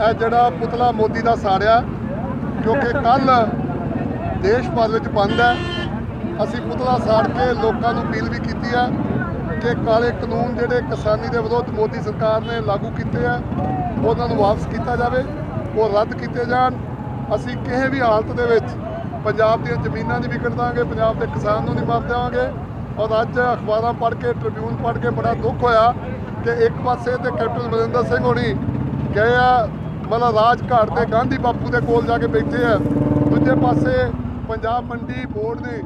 ਇਹ ਜਿਹੜਾ ਪੁਤਲਾ ਮੋਦੀ ਦਾ ਸਾੜਿਆ, ਕਿਉਂਕਿ ਕੱਲ ਦੇਸ਼ ਭਰ ਵਿੱਚ ਬੰਦ ਹੈ। ਅਸੀਂ ਪੁਤਲਾ ਸਾੜ ਕੇ ਲੋਕਾਂ ਨੂੰ ਅਪੀਲ ਵੀ ਕੀਤੀ ਹੈ ਕਿ ਕਾਲੇ ਕਾਨੂੰਨ ਜਿਹੜੇ ਕਿਸਾਨੀ ਦੇ ਵਿਰੁੱਧ ਮੋਦੀ ਸਰਕਾਰ ਨੇ ਲਾਗੂ ਕੀਤੇ ਆ, ਉਹਨਾਂ ਨੂੰ ਵਾਪਸ ਕੀਤਾ ਜਾਵੇ, ਉਹ ਰੱਦ ਕੀਤੇ ਜਾਣ। ਅਸੀਂ ਕਿਸੇ ਵੀ ਹਾਲਤ ਦੇ ਵਿੱਚ ਪੰਜਾਬ ਦੀਆਂ ਜ਼ਮੀਨਾਂ ਨਹੀਂ ਵਿਕਣ ਦਾਂਗੇ, ਪੰਜਾਬ ਦੇ ਕਿਸਾਨ ਨੂੰ ਨਹੀਂ ਮਾਰ ਦੇਵਾਂਗੇ। ਔਰ ਅੱਜ ਅਖਬਾਰਾਂ ਪੜ੍ਹ ਕੇ, ਟ੍ਰਿਬਿਊਨ ਪੜ੍ਹ ਕੇ ਬੜਾ ਦੁੱਖ ਹੋਇਆ ਕਿ ਇੱਕ ਪਾਸੇ ਤੇ ਕੈਪਟਨ ਅਮਰਿੰਦਰ ਸਿੰਘ ਹੋਣੀ ਗਏ ਆ ਮਤਲਬ ਰਾਜ ਘਾਟ ਤੇ ਗਾਂਧੀ ਬਾਪੂ ਦੇ ਕੋਲ ਜਾ ਕੇ ਬੈਠੇ ਆ। ਦੂਜੇ ਪਾਸੇ ਪੰਜਾਬ ਮੰਡੀ ਬੋਰਡ ਨੇ